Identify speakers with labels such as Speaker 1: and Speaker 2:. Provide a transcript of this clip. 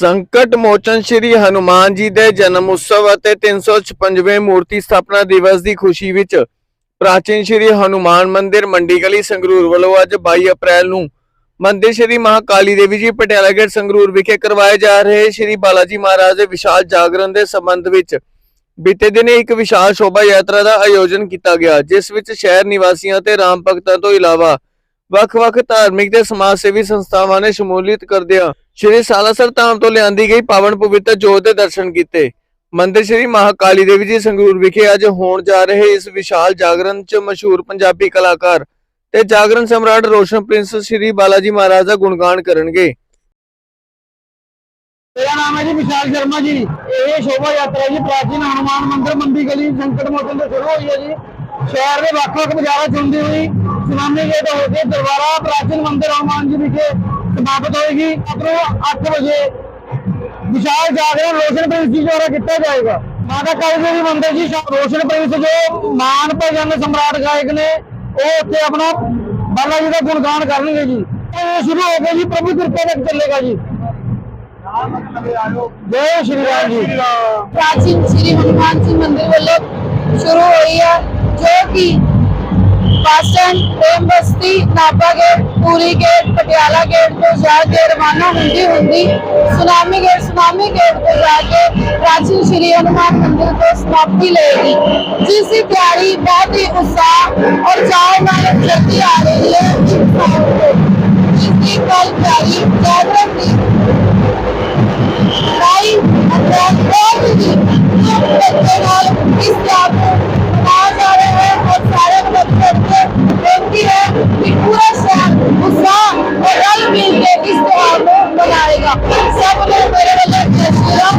Speaker 1: ਸੰਕਟ ਮੋਚਨ ਸ਼੍ਰੀ ਹਨੂਮਾਨ ਜੀ ਦੇ ਜਨਮ ਉਤਸਵ ਅਤੇ 356ਵੇਂ ਮੂਰਤੀ ਸਥਾਪਨਾ ਦਿਵਸ ਦੀ ਖੁਸ਼ੀ ਵਿੱਚ ਪ੍ਰਾਚੀਨ ਸ਼੍ਰੀ ਹਨੂਮਾਨ ਮੰਦਿਰ ਮੰਡੀ ਗਲੀ ਸੰਗਰੂਰ ਵੱਲੋਂ ਅੱਜ 22 ਅਪ੍ਰੈਲ ਨੂੰ ਮੰਦਿਰ ਸ਼੍ਰੀ ਮਹਾਕਾਲੀ ਦੇਵੀ ਜੀ ਪਟਿਆਲਾ ਗੇਟ ਸੰਗਰੂਰ ਵਿਖੇ ਕਰਵਾਏ ਜਾ ਰਹੇ ਸ਼੍ਰੀ ਬਾਲਾਜੀ ਮਹਾਰਾਜ ਦੇ ਵਿਸ਼ਾਲ ਜਾਗਰਣ ਦੇ ਸੰਬੰਧ ਵਿੱਚ ਬੀਤੇ ਦਿਨੇ ਇੱਕ ਵਿਸ਼ਾਲ ਸ਼ੋਭਾ ਯਾਤਰਾ ਦਾ ਆਯੋਜਨ ਕੀਤਾ ਗਿਆ, ਜਿਸ ਵਿੱਚ ਸ਼ਹਿਰ ਨਿਵਾਸੀਆਂ ਤੇ ਰਾਮ ਭਗਤਾਂ ਤੋਂ ਇਲਾਵਾ ਵੱਖ-ਵੱਖ ਧਾਰਮਿਕ ਤੇ ਸਮਾਜ ਸੇਵੀ ਸੰਸਥਾਵਾਂ ਨੇ ਸ਼ਮੂਲੀਅਤ ਕਰਦਿਆਂ ਸ਼੍ਰੀ ਸਾਲਾਸਰ ਧਾਮ ਤੋਂ ਲਿਆਂਦੀ ਗਈ ਪਾਵਨ ਪਵਿੱਤਰ ਜੋਤ ਦੇ ਦਰਸ਼ਨ ਕੀਤੇ। ਮੰਦਿਰ ਸ਼੍ਰੀ ਮਹਾਕਾਲੀ ਦੇਵੀ ਜੀ ਸੰਗਰੂਰ ਵਿਖੇ ਅੱਜ ਹੋਣ ਜਾ ਰਹੇ ਇਸ ਵਿਸ਼ਾਲ ਜਾਗਰਣ 'ਚ ਮਸ਼ਹੂਰ ਪੰਜਾਬੀ ਕਲਾਕਾਰ ਤੇ ਜਾਗਰਣ ਸਮਰਾਟ ਰੋਸ਼ਨ ਪ੍ਰਿੰਸ ਸ਼੍ਰੀ ਬਾਲਾਜੀ ਮਹਾਰਾਜ ਦਾ ਗੁਣਗਾਨ ਕਰਨਗੇ।
Speaker 2: ਮੇਰਾ ਨਾਮ ਹੈ ਜੀ ਵਿਸ਼ਾਲ ਸ਼ਰਮਾ ਜੀ। ਇਹ ਸ਼ੋਭਾ ਯਾਤਰਾ ਜੀ ਪ੍ਰਾਚੀਨ ਹਨੂਮਾਨ ਮੰਦਿਰ ਮੰਡੀ ਗਲੀ ਸੰਕਟ ਮੋਚਨ ਤੋਂ ਸ਼ੁਰੂ ਹੋਈ ਹੈ ਜੀ। ਸ਼ਹਿਰ ਦੇ ਵੱਖ-ਵੱਖ ਬਾਜ਼ਾਰਾਂ ਚ ਹੁੰਦੀ ਹੋਈ ਸੁਨਾਮੀ ਗੇਟ ਹੋ ਕੇ ਦਰਬਾਰਾ ਪ੍ਰਾਚੀਨ ਮੰਦਿਰ ਹਨੂਮਾਨ ਜੀ ਵਿਖੇ ਸਮਾਪਤ ਹੋਏਗੀ। ਆਪਰੋ 8 ਵਜੇ ਵਿਸ਼ਾਲ ਜਾਗਰਣ ਰੋਸ਼ਨ ਪ੍ਰਿੰਸ ਜੀ ਦੁਆਰਾ ਕੀਤਾ ਜਾਏਗਾ। ਮਾਤਾ ਕਾਲੀ ਦੇਵੀ ਮੰਦਿਰ ਜੀ ਰੋਸ਼ਨ ਪ੍ਰਿੰਸ ਜੋ ਮਾਨ ਭਜਨ ਸਮਰਾਟ ਗਾਇਕ ਨੇ, ਉਹ ਉੱਥੇ ਆਪਣਾ ਬਾਲਾ ਜੀ ਦਾ ਗੁਣਗਾਨ ਕਰਨਗੇ ਜੀ। ਇਹ ਸ਼ੁਰੂ ਹੋ ਗਿਆ ਜੀ, ਪ੍ਰਭੂ ਕਿਰਪਾ ਤੱਕ ਚੱਲੇਗਾ ਜੀ। ਜੈ ਸ਼੍ਰੀ ਰਾਮ ਜੀ।
Speaker 3: ਪ੍ਰਾਚੀਨ ਸ੍ਰੀ ਹਨੂਮਾਨ ਜੀ ਮੰਦਿਰ ਵੱਲੋਂ ਸ਼ੁਰੂ ਹੋਈ ਹੈ, ਜੋ ਕਿ bus stand Prem Basti Nabha gate ਪੂਰੀ ਗੇਟ ਪਟਿਆਲਾ ਗੇਟ ਤੋਂ ਜਾ ਕੇ ਰਵਾਨਾ ਹੁੰਦੀ ਹੁੰਦੀ ਸੁਨਾਮੀ ਗੇਟ ਸੁਨਾਮੀ ਗੇਟ ਤੋਂ ਜਾ ਕੇ ਪ੍ਰਾਚੀਨ ਸ੍ਰੀ ਹਨੂਮਾਨ ਮੰਦਿਰ ਤੋਂ ਸਮਾਪਤੀ ਲਏਗੀ। ਜਿਸ ਦੀ ਤਿਆਰੀ ਬਹੁਤ ਹੀ ਉਤਸ਼ਾਹ ਔਰ ਚਾਅ ਨਾਲ ਚੱਲਦੀ చేస్తున్నాం సేపలు పెరగలు చేస్తున్నాం